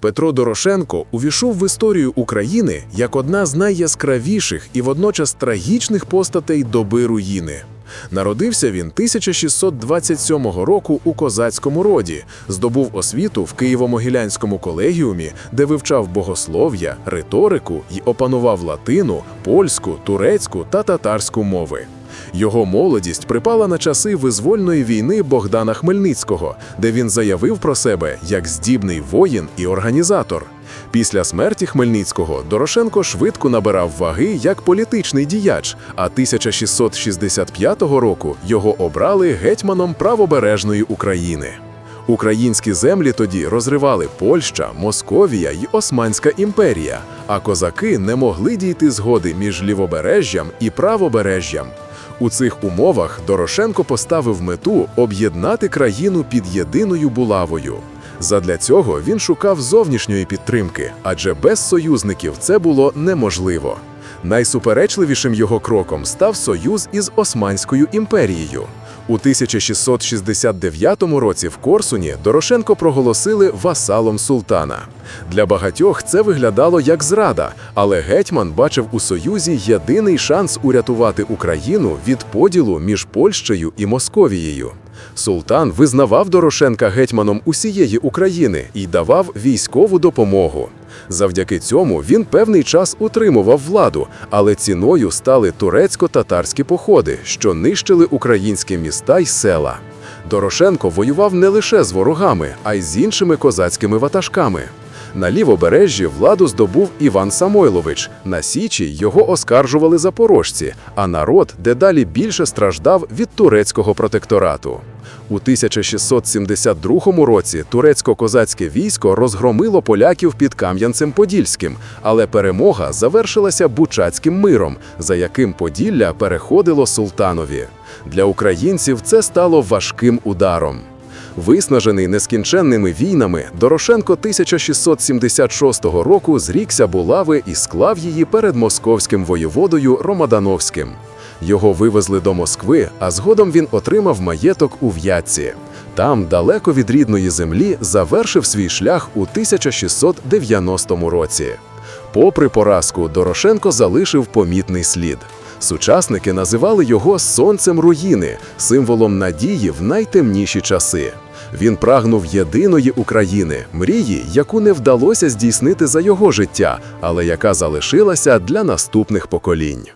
Петро Дорошенко увійшов в історію України як одна з найяскравіших і водночас трагічних постатей доби руїни. Народився він 1627 року у козацькому роді, здобув освіту в Києво-Могилянському колегіумі, де вивчав богослов'я, риторику й опанував латину, польську, турецьку та татарську мови. Його молодість припала на часи визвольної війни Богдана Хмельницького, де він заявив про себе як здібний воїн і організатор. Після смерті Хмельницького Дорошенко швидко набирав ваги як політичний діяч, а 1665 року його обрали гетьманом правобережної України. Українські землі тоді розривали Польща, Московія й Османська імперія, а козаки не могли дійти згоди між лівобережжям і правобережжям. У цих умовах Дорошенко поставив мету об'єднати країну під єдиною булавою. Задля цього він шукав зовнішньої підтримки, адже без союзників це було неможливо. Найсуперечливішим його кроком став союз із Османською імперією. У 1669 році в Корсуні Дорошенко проголосили васалом султана. Для багатьох це виглядало як зрада, але гетьман бачив у союзі єдиний шанс урятувати Україну від поділу між Польщею і Московією. Султан визнавав Дорошенка гетьманом усієї України і давав військову допомогу. Завдяки цьому він певний час утримував владу, але ціною стали турецько-татарські походи, що нищили українські міста й села. Дорошенко воював не лише з ворогами, а й з іншими козацькими ватажками. На лівобережжі владу здобув Іван Самойлович. На Січі його оскаржували запорожці, а народ дедалі більше страждав від турецького протекторату. У 1672 році турецько-козацьке військо розгромило поляків під Кам'янцем-Подільським, але перемога завершилася Бучацьким миром, за яким Поділля переходило султанові. Для українців це стало важким ударом. Виснажений нескінченними війнами, Дорошенко 1676 року зрікся булави і склав її перед московським воєводою Ромадановським. Його вивезли до Москви, а згодом він отримав маєток у В'ятці. Там, далеко від рідної землі, завершив свій шлях у 1690 році. Попри поразку, Дорошенко залишив помітний слід. Сучасники називали його сонцем руїни, символом надії в найтемніші часи. Він прагнув єдиної України, мрії, яку не вдалося здійснити за його життя, але яка залишилася для наступних поколінь.